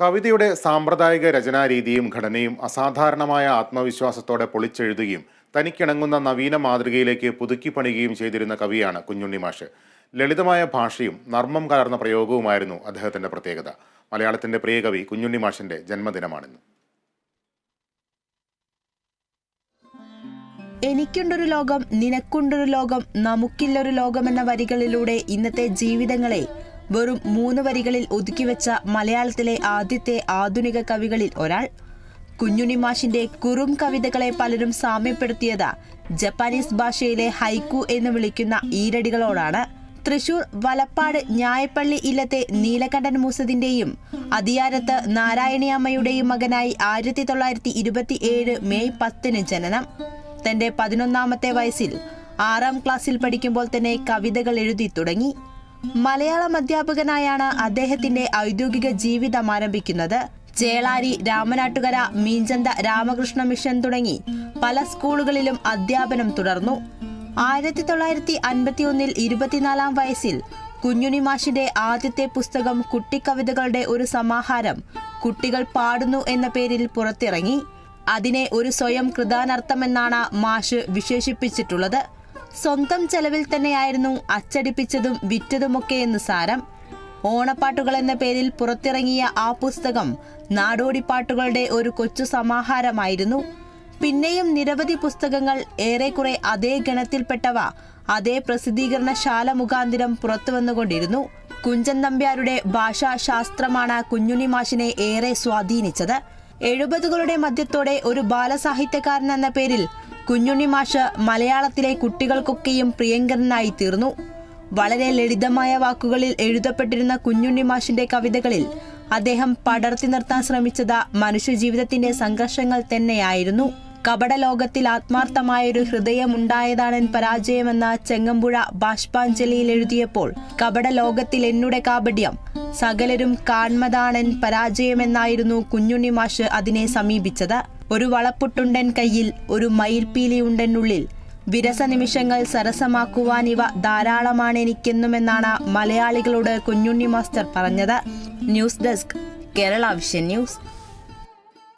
കവിതയുടെ സാമ്പ്രദായിക രചനാരീതിയും ഘടനയും അസാധാരണമായ ആത്മവിശ്വാസത്തോടെ പൊളിച്ചെഴുതുകയും തനിക്കിണങ്ങുന്ന നവീന മാതൃകയിലേക്ക് പുതുക്കി പണിയുകയും ചെയ്തിരുന്ന കവിയാണ് കുഞ്ഞുണ്ണി മാഷ്. ലളിതമായ ഭാഷയും നർമ്മം കലർന്ന പ്രയോഗവുമായിരുന്നു അദ്ദേഹത്തിന്റെ പ്രത്യേകത. മലയാളത്തിന്റെ പ്രിയ കവി കുഞ്ഞുണ്ണി മാഷിന്റെ ജന്മദിനമാണിന്ന്. എനിക്കുണ്ടൊരു ലോകം നിനക്കുണ്ടൊരു ലോകം നമുക്കില്ലൊരു ലോകം എന്ന വരികളിലൂടെ ഇന്നത്തെ ജീവിതങ്ങളെ വെറും മൂന്ന് വരികളിൽ ഒതുക്കിവെച്ച മലയാളത്തിലെ ആദ്യത്തെ ആധുനിക കവികളിൽ ഒരാൾ. കുഞ്ഞുണിമാഷിന്റെ കുറും കവിതകളെ പലരും സാമ്യപ്പെടുത്തിയത് ജപ്പാനീസ് ഭാഷയിലെ ഹൈക്കു എന്ന് വിളിക്കുന്ന ഈരടികളോടാണ്. തൃശൂർ വലപ്പാട് ഞായപ്പള്ളി ഇല്ലത്തെ നീലകണ്ഠൻ മൂസതിന്റെയും അതിയാരത്ത് നാരായണിയമ്മയുടെയും മകനായി ആയിരത്തി തൊള്ളായിരത്തി ഇരുപത്തി ഏഴ് മെയ് പത്തിന് ജനനം. തന്റെ പതിനൊന്നാമത്തെ വയസ്സിൽ ആറാം ക്ലാസ്സിൽ പഠിക്കുമ്പോൾ തന്നെ കവിതകൾ എഴുതി തുടങ്ങി. മലയാളം അധ്യാപകനായാണ് അദ്ദേഹത്തിന്റെ ഔദ്യോഗിക ജീവിതം ആരംഭിക്കുന്നത്. ചേളാരി രാമനാട്ടുകര മീഞ്ചന്ത രാമകൃഷ്ണ മിഷൻ തുടങ്ങി പല സ്കൂളുകളിലും അധ്യാപനം തുടർന്നു. ആയിരത്തി തൊള്ളായിരത്തി അൻപത്തി ഒന്നിൽ ഇരുപത്തിനാലാം വയസ്സിൽ കുഞ്ഞുണി മാഷിന്റെ ആദ്യത്തെ പുസ്തകം കുട്ടിക്കവിതകളുടെ ഒരു സമാഹാരം കുട്ടികൾ പാടുന്നു എന്ന പേരിൽ പുറത്തിറങ്ങി. അതിനെ ഒരു സ്വയം കൃതാനർത്ഥമെന്നാണ് മാഷ് വിശേഷിപ്പിച്ചിട്ടുള്ളത്. സ്വന്തം ചെലവിൽ തന്നെയായിരുന്നു അച്ചടിപ്പിച്ചതും വിറ്റതുമൊക്കെ എന്ന് സാരം. ഓണപ്പാട്ടുകൾ എന്ന പേരിൽ പുറത്തിറങ്ങിയ ആ പുസ്തകം നാടോടിപ്പാട്ടുകളുടെ ഒരു കൊച്ചു സമാഹാരമായിരുന്നു. പിന്നെയും നിരവധി പുസ്തകങ്ങൾ ഏറെക്കുറെ അതേ ഗണത്തിൽപ്പെട്ടവ അതേ പ്രസിദ്ധീകരണശാല മുഖാന്തിരം പുറത്തുവന്നുകൊണ്ടിരുന്നു കുഞ്ചൻ നമ്പ്യാരുടെ ഭാഷാശാസ്ത്രമാണ് കുഞ്ഞുണ്ണി മാഷിനെ ഏറെ സ്വാധീനിച്ചത്. എഴുപതുകളുടെ മധ്യത്തോടെ ഒരു ബാലസാഹിത്യകാരൻ എന്ന പേരിൽ കുഞ്ഞുണ്ണി മാഷ് മലയാളത്തിലെ കുട്ടികൾക്കൊക്കെയും പ്രിയങ്കരനായി തീർന്നു. വളരെ ലളിതമായ വാക്കുകളിൽ എഴുതപ്പെട്ടിരുന്ന കുഞ്ഞുണ്ണി മാഷിന്റെ കവിതകളിൽ അദ്ദേഹം പടർത്തി നിർത്താൻ ശ്രമിച്ചത് മനുഷ്യജീവിതത്തിന്റെ സംഘർഷങ്ങൾ തന്നെയായിരുന്നു. കപട ലോകത്തിൽ ആത്മാർത്ഥമായൊരു ഹൃദയമുണ്ടായതാണെൻ പരാജയമെന്ന ചെങ്ങമ്പുഴ ബാഷ്പാഞ്ജലിയിൽ എഴുതിയപ്പോൾ കപട ലോകത്തിൽ എന്നുടെ കാപട്യം സകലരും കാൺമതാണെൻ പരാജയമെന്നായിരുന്നു കുഞ്ഞുണ്ണി മാഷ് അതിനെ സമീപിച്ചത്. ഒരു വളപ്പുട്ടുണ്ടൻ കയ്യിൽ ഒരു മയിൽപ്പീലിയുണ്ടെന്നുള്ളിൽ വിരസ നിമിഷങ്ങൾ സരസമാക്കുവാൻ ഇവ ധാരാളമാണ് എനിക്കെന്നുമെന്നാണ് മലയാളികളോട് കുഞ്ഞുണ്ണി മാസ്റ്റർ പറഞ്ഞത്. News desk Kerala Vision news.